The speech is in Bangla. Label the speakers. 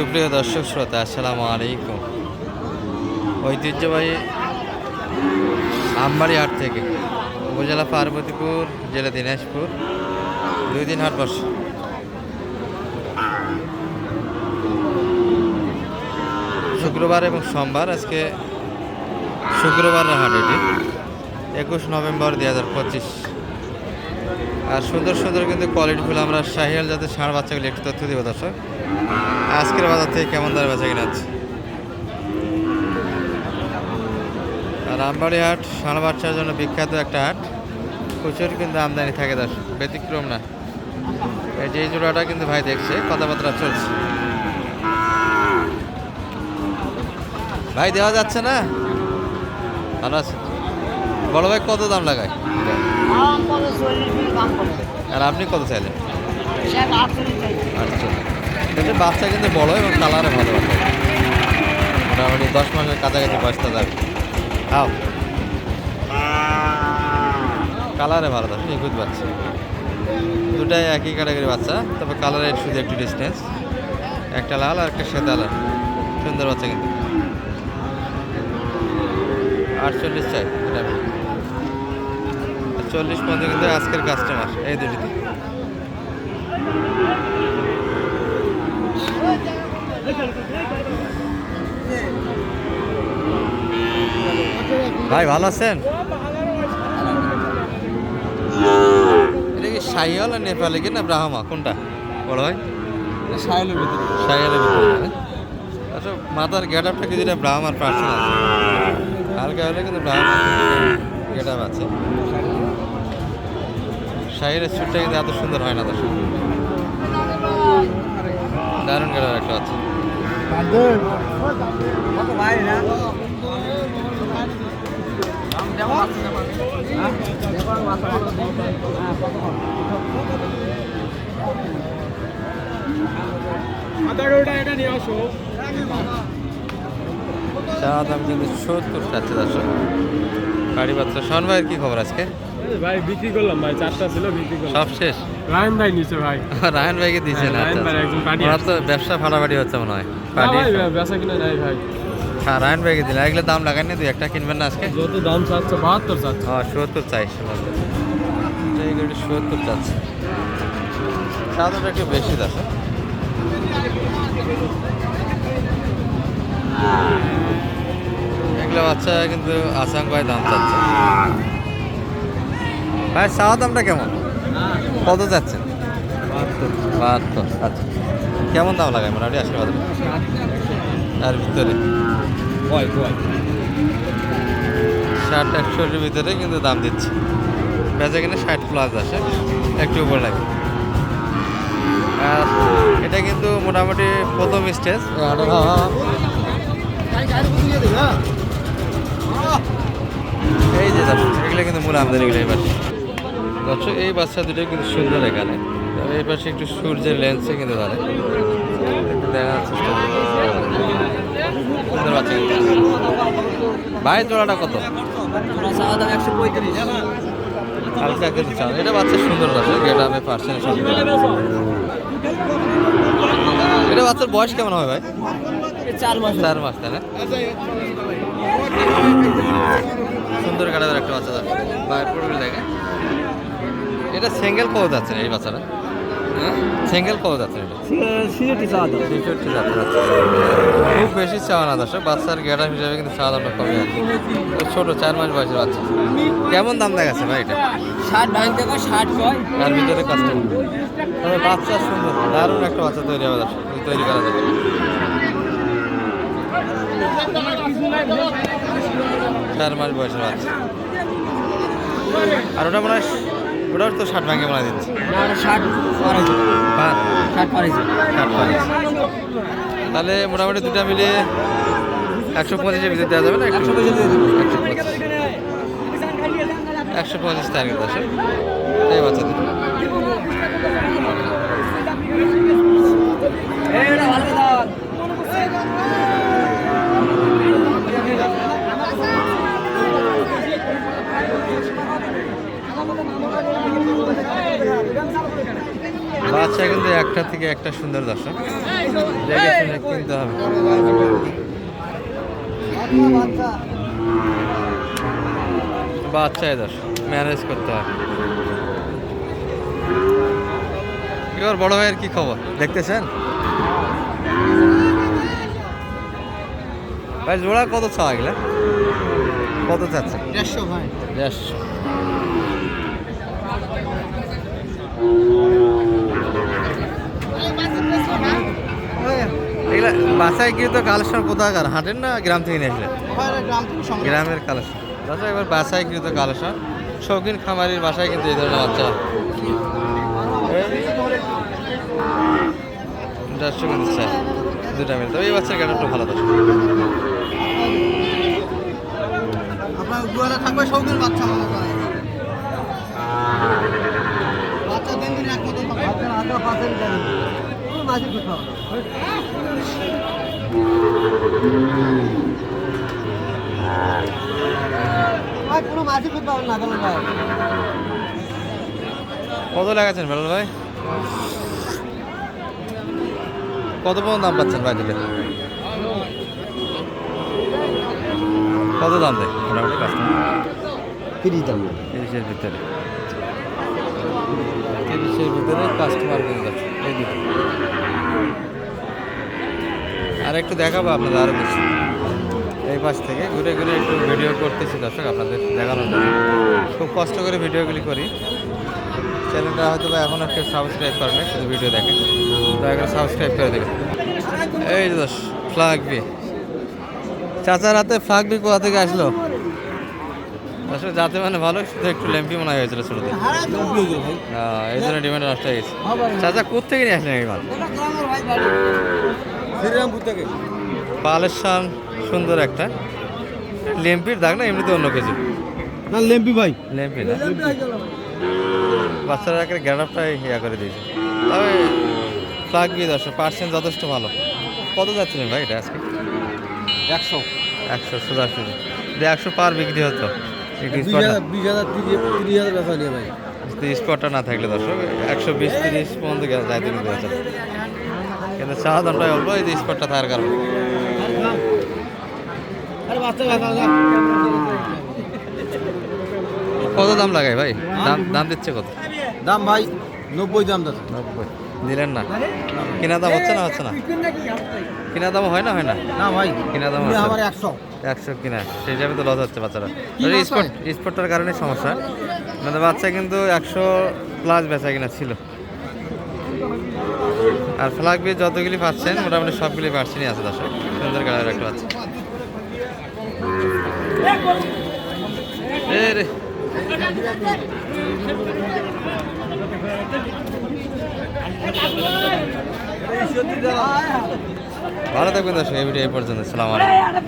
Speaker 1: সুপ্রিয় দর্শক শ্রোতা, আসসালামু আলাইকুম। ঐতিহ্যবাহী আমবাড়ি হাট থেকে উপজেলা পার্বতীপুর, জেলা দিনাজপুর, দুই দিন হাট বসে। শুক্রবার এবং সোমবার, আজকে শুক্রবারের হাট এটি, একুশ নভেম্বর দুই হাজার পঁচিশ। আর সুন্দর সুন্দর কিন্তু কোয়ালিটিফুল আমরা শাহিয়াল যাতে ষাঁড় বাচ্চাগুলি একটু তথ্য দিব, দর্শক। আজকের বাজার থেকে কেমন দরে বেচা কিনা আছে আর আমবাড়ি হাট, ষাঁড় বাচ্চার জন্য বিখ্যাত একটা হাট। প্রচুর কিন্তু আমদানি থাকে, দর্শক। ব্যতিক্রম না। এই যে জোড়াটা কিন্তু ভাই দেখছে, কথাবার্তা চলছে। ভাই, দেওয়া যাচ্ছে না? ভালো আছে। বড় ভাই কত দাম লাগায়? আর আপনি কত চাইলেন? আচ্ছা বাচ্চা কিন্তু বড় এবং কালারে ভালো। মোটামুটি দশ মাসের কাছাকাছি বয়সটা যাবে খাও। কালারে ভালো দাম নিখুঁত বাচ্চা। দুটাই একই ক্যাটাগরি বাচ্চা তবে কালারের শুধু একটু ডিস্টেন্স একটা লাল আর একটা সাদা লাল। সুন্দর বাচ্চা কিন্তু। আটচল্লিশ চাই এটা চল্লিশ পর্যন্ত কিন্তু আজকের কাস্টমার এই দুটিতে ভাই ভালো আছেন? এটা কি সাইয়াল আর নেপালি কি না ব্রাহ্মা? কোনটা? বড় ভাই?
Speaker 2: সাইলের ভিতরে।
Speaker 1: সাইয়ালের ভিতরে আচ্ছা মাথার গেট আপটা কিছুটা ব্রাহ্মার পার্সন আছে? হালকা হলে কিন্তু ব্রাহ্মার গেট আপ আছে। শাহিরের সুটটা কিন্তু এত সুন্দর হয় না দর্শক দারুণ গেট একটা আছে। চা দাম কিন্তু সত্তর চাচ্ছে দর্শক গাড়ি বাচ্চা শোন ভাইয়ের কি খবর আজকে?
Speaker 2: ভাই বিক্রি করলাম ভাই চারটা ছিল বিক্রি করলাম।
Speaker 1: সব শেষ?
Speaker 2: রায়ন ভাই নিচে ভাই।
Speaker 1: রায়ন ভাইকে দিয়েছেন
Speaker 2: হ্যাঁ,
Speaker 1: আচ্ছা। তো ব্যবসা ফাটাফাটি হচ্ছে মনে হয়।
Speaker 2: কিনা নাই ভাই।
Speaker 1: হ্যাঁ রায়ন ভাইকে দিলেন এগুলো দাম দুই একটা কিনবেন না আজকে?
Speaker 2: যত দাম চাচ্ছে বাহাত্তর চাচ্ছে।
Speaker 1: ও সত্তর চাই এইগুলো সত্তর চাচ্ছে। সাধারণত একটু বেশি আছে এগুলো বাচ্চা কিন্তু আসাম ভাই দাম চাচ্ছে। ভাই, চাওয়া দামটা কেমন? কত যাচ্ছেন? আচ্ছা। কেমন দাম লাগায় মোটামুটি? আশীর্বাদ তার ভিতরে? ষাট একশোর ভিতরে কিন্তু দাম দিচ্ছে। বেচা কিনে ষাট প্লাস আসে। একটু উপর লাগে আর এটা কিন্তু মোটামুটি প্রথম স্টেজ এই যে এগুলো কিন্তু মূল আমদানিগুলো এবার। দর্শক এই বাচ্চা দুটো কিন্তু সুন্দর এখানে। এই পাশে একটু সূর্যের লেন্সে কিন্তু ধরে। দেখার চেষ্টা। সুন্দর বাচ্চা ভাই জোড়াটা কত? হালকা কিছু চাল এটা বাচ্চা সুন্দর আছে গেট আপে পার্সেন্ট এটা বাচ্চার বয়স কেমন হবে ভাই?
Speaker 3: চার মাস।
Speaker 1: চার মাস তাই না? সুন্দর কাটার একটা বাচ্চা বাইর পড়বে দেখে। এটা সিঙ্গেল কত যাচ্ছে এই বাচ্চাটা? সিঙ্গেল কত যাচ্ছে এটা?
Speaker 3: সিলেটি চাওয়া দাম
Speaker 1: ছেষট্টি যাচ্ছে খুব বেশি চাওয়া না দর্শক বাচ্চার গেটার হিসাবে কিন্তু চাওয়া দামটা কমে আছে ছোটো চার মাস বয়সের বাচ্চা। কেমন দাম দেখাচ্ছে ভাই এটা?
Speaker 3: ষাট ভাঙতে কয় ষাট কয়?
Speaker 1: তার ভিতরে কাস্টমার তবে বাচ্চা সুন্দর দারুণ একটা বাচ্চা তৈরি হবে দর্শক তৈরি করা যাবে। চার মাস বয়সের বাচ্চা। আর ওটা মনে হয় ওটার তো ষাট ভাঙে মারা দিচ্ছে। হ্যাঁ। তাহলে মোটামুটি দুটা মিলে একশো পঁচিশে ভিতরে দেওয়া যাবে না একশো পঁচিশ একশো পঁচিশ একশো পঁচিশ টার্গেট আছে। এই বাচ্চা দুটো বাচ্চা কিন্তু একটা থেকে একটা সুন্দর দর্শক। দেখে শুনে কিনতে হবে। বাচ্চাই দর্শক ম্যানেজ করতে হবে। কি খবর বড় ভাইয়ের কি খবর? দেখতেছেন? ভাই জোড়া কত চাওয়া গেলে কত চাচ্ছে?
Speaker 3: দেড়শো ভাই।
Speaker 1: দেড়শো। এগুলা বাসায় গিয়ে তো কালেকশন কোথাকার? হাটের না গ্রাম থেকে নিয়ে আসলে?
Speaker 3: থেকে
Speaker 1: গ্রামের কালেকশন। দাদা এবার বাসায় গিয়ে তো কালেকশন। শৌখিন খামারির বাসায় কিন্তু এই ধরনের বাচ্চা। দেড়শো কিন্তু চাই দুটা মিলে তবে এই বাচ্চার গাড়ি একটু ভালো
Speaker 3: দুয়ারে থাকবে শৌখিন বাচ্চা বাচ্চা দিন দিন এক মতো মাঝে কোথাও ভাই কোনো মাঝে কোথাও না গেল ভাই।
Speaker 1: কত লাগাচ্ছেন বেলাল ভাই? কত পর্যন্ত দাম পাচ্ছেন ভাই দিলে কত দাম দেয় মোটামুটি কাস্টমার
Speaker 3: তিরিশ দাম।
Speaker 1: তিরিশের ভিতরে। তিরিশের ভিতরে কাস্টমার কিন্তু আছে এইদিকে আর একটু দেখাবো আপনাদের আরও বেশি এই পাশ থেকে ঘুরে ঘুরে একটু ভিডিও করতেছি দর্শক, আপনাদের দেখানোর জন্য। খুব কষ্ট করে ভিডিওগুলি করি। চ্যানেলটা হয়তো বা এখনও কেউ সাবস্ক্রাইব করেন শুধু ভিডিও দেখেন দয়া করে সাবস্ক্রাইব করে দেবেন। এই যে দোষ ফ্লাগ বি চাচার হাতে ফ্লাগ বি কোথা থেকে আসলো? আসলে যাতে মানে ভালো শুধু একটু ল্যাম্পি মনে হয়েছিল ছোটদের আহ, এই জন্য ডিমান্ড নষ্ট হয়ে গেছে। চাচা কোথেকে নিয়ে আসলেন এই মাল? পালের শান সুন্দর একটা। লেম্পির দাগ না এমনিতে অন্য কিছু?
Speaker 3: না লেম্পি ভাই।
Speaker 1: লেম্পি না? বাচ্চারা একের গ্যাডাপটাই ইয়া করে দিয়েছে। তবে ফ্লাগ বি দর্শক পার্সেন্ট যথেষ্ট ভালো। কত যাচ্ছিলেন ভাই এটা আজকে?
Speaker 3: একশো।
Speaker 1: একশো সোজা সুজি একশো পার বিক্রি হতো। স্পটটা না থাকলে দর্শক একশো বিশ তিরিশ পর্যন্ত গে- যাইতে কিন্তু বেচা কিন্তু দামটাই অল্প এই যে স্পটটা থাকার কারণে। কত দাম লাগাই ভাই? দাম দাম দিচ্ছে কত?
Speaker 3: দাম ভাই নব্বই দাম দাদা।
Speaker 1: নব্বই। দিলেন না? কিনা দাম হচ্ছে না হচ্ছে না? কিনা দাম হয় না হয় না?
Speaker 3: না ভাই
Speaker 1: কিনা দাম
Speaker 3: আমার। একশো।
Speaker 1: একশো কিনা সেই হিসাবে তো লস হচ্ছে বাচ্চারা। স্পট স্পটটার কারণে সমস্যা। মানে বাচ্চা কিন্তু একশো প্লাস বেচা কিনা ছিল। আর ফ্লাগ বি যতগুলি পাচ্ছেন মোটামুটি সবগুলি পার্সেন্টই আছে দর্শক। সুন্দর কালার একটা রে। ভালো থাকবেন দর্শক এই ভিডিও এই পর্যন্ত। সালাম আলাইকুম।